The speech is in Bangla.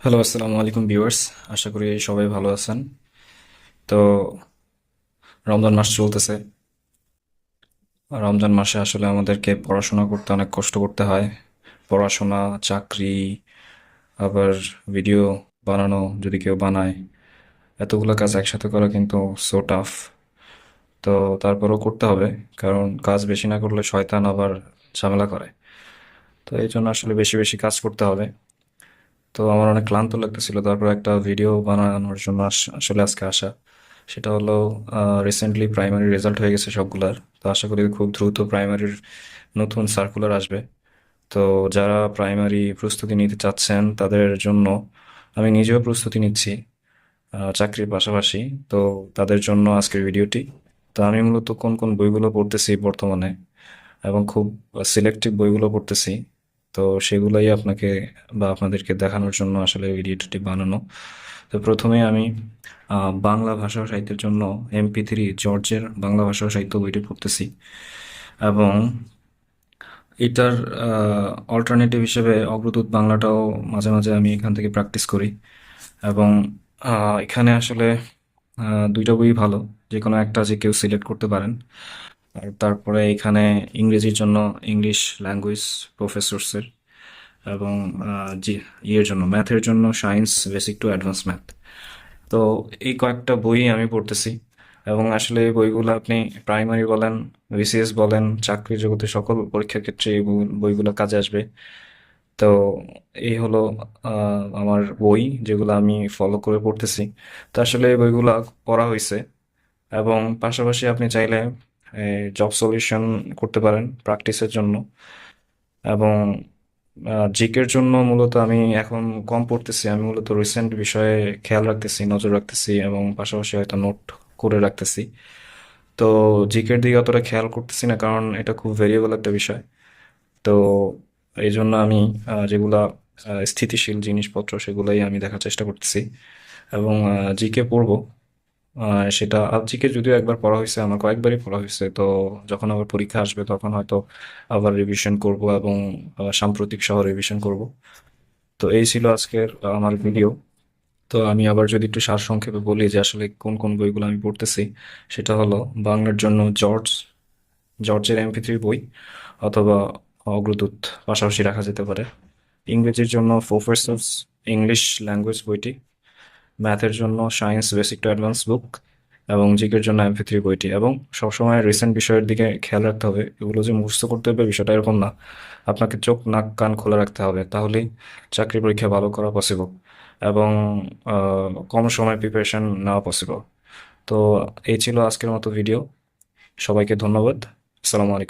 হ্যালো আসসালামু আলাইকুম ভিউয়ার্স আশা করি সবাই ভালো আছেন। তো, রমজান মাস চলতেছে। রমজান মাসে আসলে আমাদেরকে পড়াশোনা করতে অনেক কষ্ট করতে হয়। পড়াশোনা, চাকরি, আবার ভিডিও বানানো যদি কেউ বানায়। এতগুলো কাজ একসাথে করা কিন্তু সো টাফ তো, তারপরেও করতে হবে, কারণ কাজ বেশি না করলে শয়তান আবার ঝামেলা করে। তো, এই জন্য আসলে বেশি বেশি কাজ করতে হবে। তো আমার অনেক ক্লান্ত লাগতেছিল। তারপর একটা ভিডিও বানানোর জন্য আসলে আজকে আসা। সেটা হলো রিসেন্টলি প্রাইমারি রেজাল্ট হয়ে গেছে সবগুলার। তো আশা করি খুব দ্রুত প্রাইমারির নতুন সার্কুলার আসবে। তো যারা প্রাইমারি প্রস্তুতি নিতে চাচ্ছেন তাদের জন্য আমি নিজেও প্রস্তুতি নিচ্ছি চাকরির পাশাপাশি। তো তাদের জন্য আজকের ভিডিওটি। তো আমি মূলত কোন কোন বইগুলো পড়তেছি বর্তমানে এবং খুব সিলেক্টিভ বইগুলো পড়তেছি। তো সেগুলোই আপনাকে বা আপনাদেরকে দেখানোর জন্য আসলে ভিডিওটি বানানো। তো প্রথমে আমি বাংলা ভাষা ও সাহিত্যের জন্য এমপি থ্রি জর্জের বাংলা ভাষা ও সাহিত্য বইটি পড়তেছি। এবং এটার অল্টারনেটিভ হিসেবে অগ্রদূত বাংলাটাও মাঝে মাঝে আমি এখান থেকে প্র্যাকটিস করি। এবং এখানে আসলে দুইটা বই ভালো যে কোনো একটা যে কেউ সিলেক্ট করতে পারেন। তারপরে এখানে ইংরেজির জন্য ইংলিশ ল্যাঙ্গুয়েজ প্রফেসরসের এবং ইয়ের জন্য ম্যাথের জন্য science basic to advance math তো এই কয়েকটা বই আমি পড়তেছি এবং আসলে এই বইগুলো আপনি প্রাইমারি বলেন বিসিএস বলেন, চাকরি জগতে সকল পরীক্ষার ক্ষেত্রে এই বইগুলো কাজে আসবে। তো এই হলো আমার বই যেগুলো আমি ফলো করে পড়তেছি। তো আসলে এই বইগুলো পড়া হয়েছে এবং পাশাপাশি আপনি চাইলে জব সলিউশন করতে পারেন প্র্যাকটিসের জন্য। এবং জিকের জন্য মূলত আমি এখন কম পড়তেছি। আমি মূলত রিসেন্ট বিষয়ে খেয়াল রাখতেছি, নজর রাখতেছি এবং পাশাপাশি হয়তো নোট করে রাখতেছি। তো জিকের দিকে অতটা খেয়াল করতেছি না কারণ এটা খুব ভেরিয়েবল একটা বিষয়। তো এই জন্য আমি যেগুলা স্থিতিশীল জিনিসপত্র সেগুলোই আমি দেখার চেষ্টা করতেছি। এবং জিকে পড়ব। সেটা জিকে যদিও একবার পড়া হয়েছে, আমার কয়েকবারই পড়া হয়েছে, তো যখন আবার পরীক্ষা আসবে তখন হয়তো আবার রিভিশন করব এবং সাম্প্রতিক সহ রিভিশন করব। তো এই ছিল আজকের আমার ভিডিও তো আমি আবার যদি একটু সারসংক্ষেপে বলি যে আসলে কোন কোন বইগুলো আমি পড়তেছি, সেটা হলো বাংলার জন্য জর্জ জর্জের এমপি থ্রি বই অথবা অগ্রদূত পাশাপাশি রাখা যেতে পারে। ইংরেজির জন্য প্রফেসরস ইংলিশ ল্যাঙ্গুয়েজ বইটি। ম্যাথের জন্য science basic to advance book এবং জিকের জন্য এমপি থ্রি বইটি এবং সবসময় রিসেন্ট বিষয়ের দিকে খেয়াল রাখতে হবে। এগুলো যে মুখস্থ করতে হবে বিষয়টা এরকম না। আপনাকে চোখ, নাক, কান খোলা রাখতে হবে। তাহলেই চাকরি পরীক্ষা ভালো করা পসিবল এবং কম সময় প্রিপারেশন নেওয়া পসিবল তো এই ছিল আজকের মতো ভিডিও সবাইকে ধন্যবাদ। আসসালামু আলাইকুম।